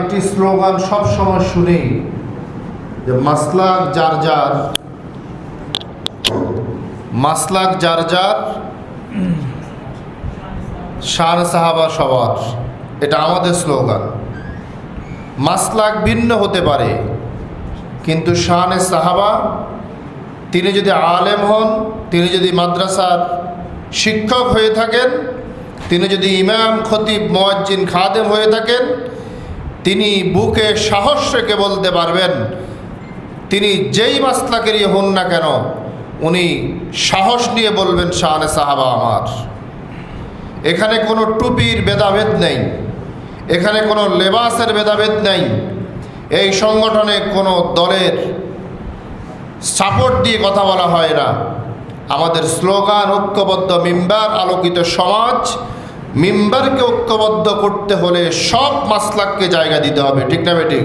একটি স্লোগান সব সময় শুনি যে মাসলাক যার যার, মাসলাক যার যার, শান সাহাবা সবার। এটা আমাদের স্লোগান। মাসলাক ভিন্ন হতে পারে, কিন্তু শানে সাহাবা, তিনি যদি আলেম হন, তিনি যদি মাদ্রাসার শিক্ষক হয়ে থাকেন, তিনি যদি ইমাম, খতিব, মোয়াজ্জিন, খাদেম হয়ে থাকেন তিনি বুকে সাহস রেখে বলতে পারবেন, তিনি যেই মাসলাকেরই হন না কেন, উনি সাহস নিয়ে বলবেন শাহানে সাহাবা আমার। এখানে কোনো টুপির ভেদাভেদ নেই, এখানে কোনো লেবাসের ভেদাভেদ নেই, এই সংগঠনে কোনো দলের সাপোর্ট দিয়ে কথা বলা হয় না। আমাদের স্লোগান ঐক্যবদ্ধ মিম্বার আলোকিত সমাজ মিম্বারকে ঐক্যবদ্ধ করতে হলে সব মাসলাককে জায়গা দিতে হবে ঠিক না বেঠিক?